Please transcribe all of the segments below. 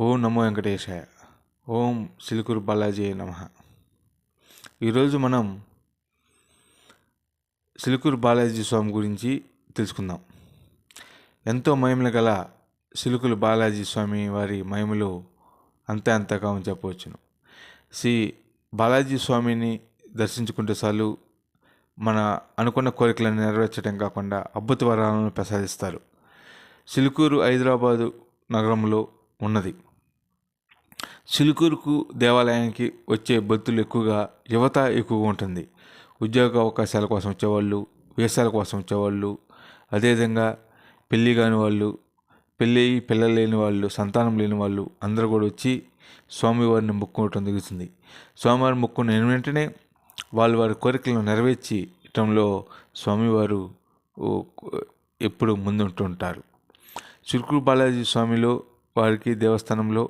ఓం నమో వెంకటేశాయ. ఓం సిలుకూరు బాలాజీ నమ. ఈరోజు మనం సిలుకూరు బాలాజీ స్వామి గురించి తెలుసుకుందాం. ఎంతో మహిమలు గల సిలుకులు బాలాజీ స్వామి వారి మహిమలు అంతే అంతగా చెప్పవచ్చును. శ్రీ బాలాజీ స్వామిని దర్శించుకుంటే చాలు మన అనుకున్న కోరికలను నెరవేర్చడం కాకుండా అద్భుత వరాలను ప్రసాదిస్తారు. సిలుకూరు హైదరాబాదు నగరంలో ఉన్నది. సిలుకూరుకు దేవాలయానికి వచ్చే భక్తులు ఎక్కువగా యువత ఎక్కువగా ఉంటుంది. ఉద్యోగ అవకాశాల కోసం వచ్చేవాళ్ళు వేసాల కోసం వచ్చేవాళ్ళు అదేవిధంగా పెళ్ళి కాని వాళ్ళు పెళ్ళి అయ్యి పిల్లలు లేని వాళ్ళు సంతానం లేని వాళ్ళు అందరూ కూడా వచ్చి స్వామివారిని మొక్కుకోవటం జరుగుతుంది. స్వామివారిని మొక్కున్న వెంటనే వాళ్ళు వారి కోరికలను నెరవేర్చి ఇటంలో స్వామివారు ఎప్పుడు ముందుంటుంటారు. చిలుకూరు బాలాజీ స్వామిలో వారికి దేవస్థానంలో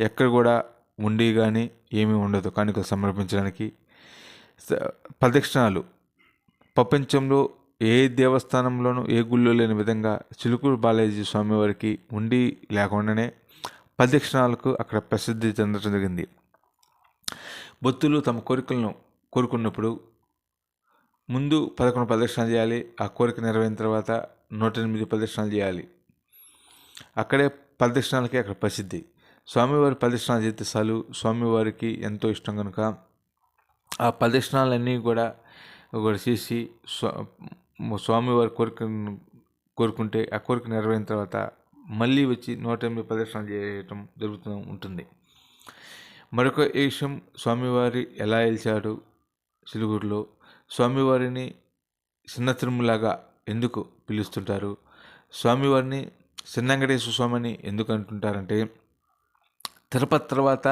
ఎక్కడ కూడా ఉండి కానీ ఏమీ ఉండదు. కానుక సమర్పించడానికి ప్రదక్షిణాలు. ప్రపంచంలో ఏ దేవస్థానంలోనూ ఏ గుళ్ళో లేని విధంగా చిలుకూరు బాలాజీ స్వామి వారికి ఉండి లేకుండానే ప్రదక్షిణాలకు అక్కడ ప్రసిద్ధి చెందడం జరిగింది. భక్తులు తమ కోరికలను కోరుకున్నప్పుడు ముందు పదకొండు ప్రదక్షిణాలు చేయాలి ఆ కోరిక నెరవేరిన తర్వాత నూట ఎనిమిది ప్రదక్షిణాలు చేయాలి. అక్కడే ప్రదక్షిణాలకి అక్కడ ప్రసిద్ధి. స్వామివారి ప్రదక్షిణాలు చేస్తే చాలు. స్వామివారికి ఎంతో ఇష్టం కనుక ఆ ప్రదక్షిణాలన్నీ కూడా కూడా చేసి స్వా స్వామివారి కోరిక కోరుకుంటే ఆ కోరిక నెరవేరిన తర్వాత మళ్ళీ వచ్చి నూట ఎనిమిది ప్రదక్షిణాలు చేయటం జరుగుతూ ఉంటుంది. మరొక విషయం స్వామివారి ఎలా వెలిచాడు సిలుగురులో స్వామివారిని చిన్న తిరుమలాగా ఎందుకు పిలుస్తుంటారు? స్వామివారిని చిన్నంగడేశ్వర స్వామిని ఎందుకు అంటుంటారంటే తిరుపతి తర్వాత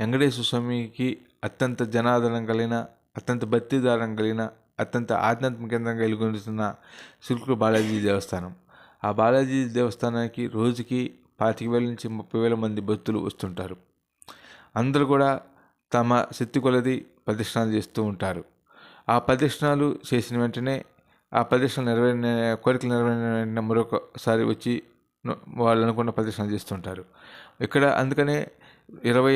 వెంకటేశ్వర స్వామికి అత్యంత జనాదరణ కలిగిన అత్యంత భక్తిదారం కలిగిన అత్యంత ఆధ్యాత్మిక కేంద్రంగా వెలుగొందుతున్న సిల్కుడు బాలాజీ దేవస్థానం. ఆ బాలాజీ దేవస్థానానికి రోజుకి పాతిక వేల నుంచి ముప్పై వేల మంది భక్తులు వస్తుంటారు. అందరూ కూడా తమ శక్తి కొలది ప్రదక్షిణాలు చేస్తూ ఉంటారు. ఆ ప్రదక్షిణాలు చేసిన వెంటనే ఆ ప్రదక్షిణలు నెరవేరిన కోరికలు నెరవేరిన మరొకసారి వచ్చి వాళ్ళు అనుకున్న ప్రదర్శన చేస్తుంటారు. ఇక్కడ అందుకనే ఇరవై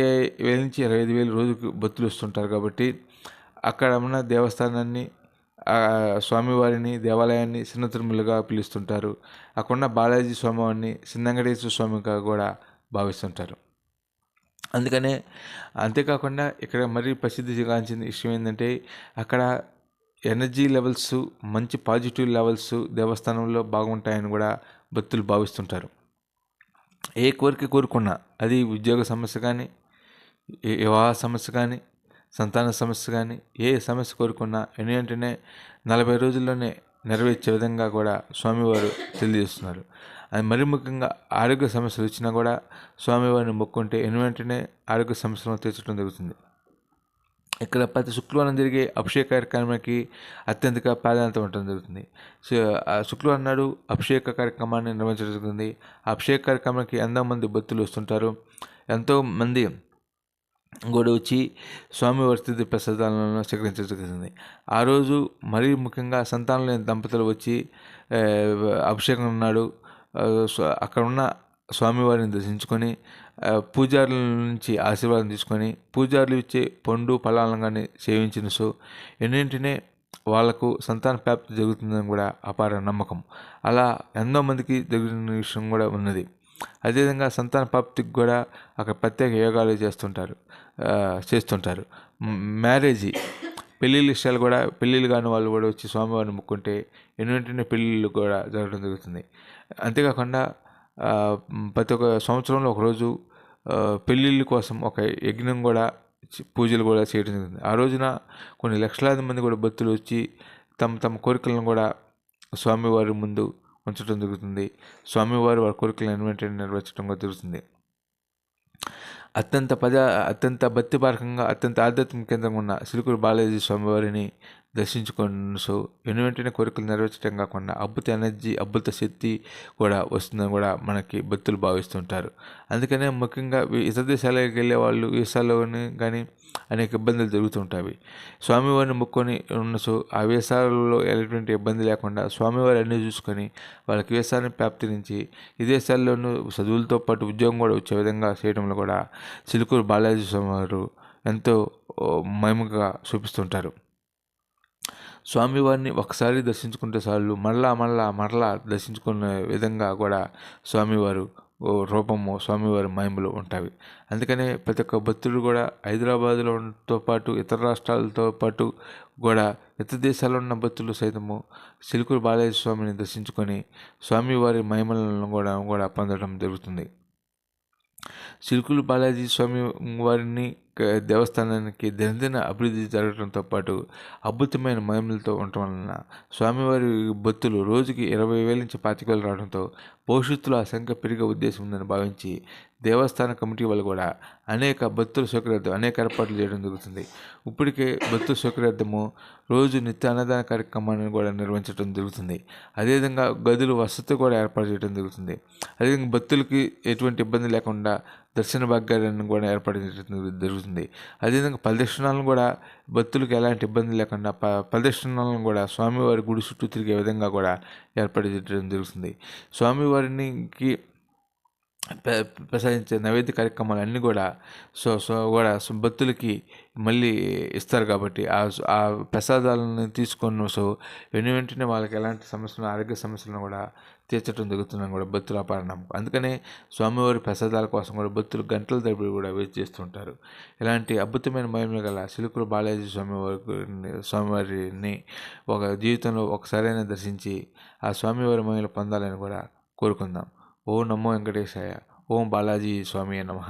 వేల నుంచి ఇరవై ఐదు వేలు రోజుకు భక్తులు వస్తుంటారు కాబట్టి అక్కడ ఉన్న దేవస్థానాన్ని స్వామివారిని దేవాలయాన్ని చిన్న తిరుమలగా పిలుస్తుంటారు. అక్కడున్న బాలాజీ స్వామివారిని చిన్నంగడేశ్వర స్వామిగా కూడా భావిస్తుంటారు. అందుకనే అంతేకాకుండా ఇక్కడ మరీ ప్రసిద్ధిగాంచిన విషయం ఏంటంటే అక్కడ ఎనర్జీ లెవెల్స్ మంచి పాజిటివ్ లెవెల్స్ దేవస్థానంలో బాగుంటాయని కూడా భక్తులు భావిస్తుంటారు. ఏ కోరిక కోరుకున్నా అది ఉద్యోగ సమస్య కానీ వివాహ సమస్య కానీ సంతాన సమస్య కానీ ఏ సమస్య కోరుకున్నా ఎన్ని వెంటనే నలభై రోజుల్లోనే నెరవేర్చే విధంగా కూడా స్వామివారు తెలియజేస్తున్నారు. అది మరి ముఖ్యంగా ఆరోగ్య సమస్యలు వచ్చినా కూడా స్వామివారిని మొక్కుంటే ఎన్ని వెంటనే ఆరోగ్య సమస్యలను తీర్చడం జరుగుతుంది. ఇక్కడ ప్రతి శుక్రవారం జరిగే అభిషేక కార్యక్రమానికి అత్యంత ప్రాధాన్యత ఉండటం జరుగుతుంది. సో శుక్రవారం నాడు అభిషేక కార్యక్రమాన్ని నిర్వహించడం జరుగుతుంది. ఆ అభిషేక కార్యక్రమానికి ఎంతో మంది భక్తులు వస్తుంటారు. ఎంతో మంది కూడా వచ్చి స్వామి స్థితి ప్రసాదాలను స్వీకరించడం జరుగుతుంది. ఆ రోజు మరీ ముఖ్యంగా సంతానం లేని దంపతులు వచ్చి అభిషేకం ఉన్నాడు అక్కడ ఉన్న స్వామివారిని దర్శించుకొని పూజారుల నుంచి ఆశీర్వాదం తీసుకొని పూజారులు ఇచ్చే పండు ఫలాలను కానీ సేవించిన సో ఎన్నింటినే వాళ్ళకు సంతాన ప్రాప్తి జరుగుతుందని కూడా అపార నమ్మకం. అలా ఎంతో మందికి జరిగిన విషయం కూడా ఉన్నది. అదేవిధంగా సంతాన ప్రాప్తికి కూడా అక్కడ ప్రత్యేక యోగాలు చేస్తుంటారు. చేస్తుంటారు. మ్యారేజీ పెళ్ళిళ్ళ విషయాలు కూడా పెళ్ళిళ్ళు కాని వాళ్ళు కూడా వచ్చి స్వామివారిని ముక్కుంటే ఎన్ని పెళ్ళిళ్ళు కూడా జరగడం జరుగుతుంది. అంతేకాకుండా ప్రతి ఒక్క సంవత్సరంలో ఒకరోజు పెళ్ళిళ్ళ కోసం ఒక యజ్ఞం కూడా పూజలు కూడా చేయడం జరుగుతుంది ఆ రోజున కొన్ని లక్షలాది మంది కూడా భక్తులు వచ్చి తమ తమ కోరికలను కూడా స్వామివారి ముందు ఉంచడం జరుగుతుంది. స్వామివారు వారి కోరికలను వెంటనే నెరవేర్చడం కూడా జరుగుతుంది. అత్యంత పద అత్యంత భక్తిపారకంగా అత్యంత ఆధ్యాత్మిక కేంద్రంగా ఉన్న సిలుకూరు బాలాజీ స్వామివారిని దర్శించుకొని సో వెను వెంటనే కోరికలు నెరవేర్చడం కాకుండా అద్భుత ఎనర్జీ అద్భుత శక్తి కూడా వస్తుందని కూడా మనకి భక్తులు భావిస్తుంటారు. అందుకనే ముఖ్యంగా ఇతర దేశాలకు వెళ్ళే వాళ్ళు వీసాలోని కానీ అనేక ఇబ్బందులు జరుగుతుంటాయి. స్వామివారిని ముక్కొని ఉన్నసు ఆ వీసాలలో ఎలాంటి ఇబ్బంది లేకుండా స్వామివారి అన్నీ చూసుకొని వాళ్ళకి వీసాన్ని ప్రాప్తి నుంచి విదేశాల్లోనూ చదువులతో పాటు ఉద్యోగం కూడా వచ్చే విధంగా చేయడంలో కూడా చిలుకూరు బాలాజీ స్వామి వారు ఎంతో మహిమగా చూపిస్తుంటారు. స్వామివారిని ఒకసారి దర్శించుకుంటే చాలు. మళ్ళా మళ్ళా మరలా దర్శించుకునే విధంగా కూడా స్వామివారు రూపము స్వామివారి మహిమలు ఉంటాయి. అందుకనే ప్రతి ఒక్క భక్తుడు కూడా హైదరాబాదులోతో పాటు ఇతర రాష్ట్రాలతో పాటు కూడా ఇతర దేశాల్లో ఉన్న భక్తులు సైతము సిలుకూరు బాలయ్య స్వామిని దర్శించుకొని స్వామివారి మహిమలను కూడా కూడా పొందడం జరుగుతుంది. సిలుకులు బాలాజీ స్వామి వారిని దేవస్థానానికి దినదిన అభివృద్ధి జరగడంతో పాటు అద్భుతమైన మహిమలతో ఉండటం వలన స్వామివారి భక్తులు రోజుకి ఇరవై వేల నుంచి పాతిక వేలు రావడంతో భవిష్యత్తులో ఆ సంఖ్య పెరిగే ఉద్దేశం ఉందని భావించి దేవస్థాన కమిటీ వాళ్ళు కూడా అనేక భక్తుల సౌకర్యార్థం అనేక ఏర్పాట్లు చేయడం జరుగుతుంది. ఇప్పటికే భక్తుల సౌకర్యార్థము రోజు నిత్య అన్నదాన కార్యక్రమాన్ని కూడా నిర్వహించడం జరుగుతుంది. అదేవిధంగా గదులు వసతి కూడా ఏర్పాటు చేయడం జరుగుతుంది. అదేవిధంగా భక్తులకి ఎటువంటి ఇబ్బంది లేకుండా దర్శన భాగ్యాలను కూడా ఏర్పాటు చేయడం జరుగుతుంది. అదేవిధంగా ప్రదక్షిణాలను కూడా భక్తులకు ఎలాంటి ఇబ్బంది లేకుండా ప ప్రదక్షిణాలను కూడా స్వామివారి గుడి చుట్టూ తిరిగే విధంగా కూడా ఏర్పడి చేయడం జరుగుతుంది. స్వామివారికి ప్రసాదించే నైవేద్య కార్యక్రమాలు అన్నీ కూడా సో సో కూడా సో భక్తులకి మళ్ళీ ఇస్తారు కాబట్టి ఆ ఆ ప్రసాదాలను తీసుకొని సో వెను వెంటనే వాళ్ళకి ఎలాంటి సమస్యలు ఆరోగ్య సమస్యలను కూడా తీర్చడం జరుగుతుందని కూడా భక్తుల అపారణం అందుకనే స్వామివారి ప్రసాదాల కోసం కూడా భక్తులు గంటల తరబడి కూడా వెయిట్ చేస్తుంటారు. ఇలాంటి అద్భుతమైన మహిమలు గల సిలుకురు బాలాజీ స్వామివారి స్వామివారిని ఒక జీవితంలో ఒకసారైనా దర్శించి ఆ స్వామివారి మహిమలు పొందాలని కూడా కోరుకుందాం. ఓం నమో వెంకటేశాయ ఓం బాలాజీ స్వామి నమః.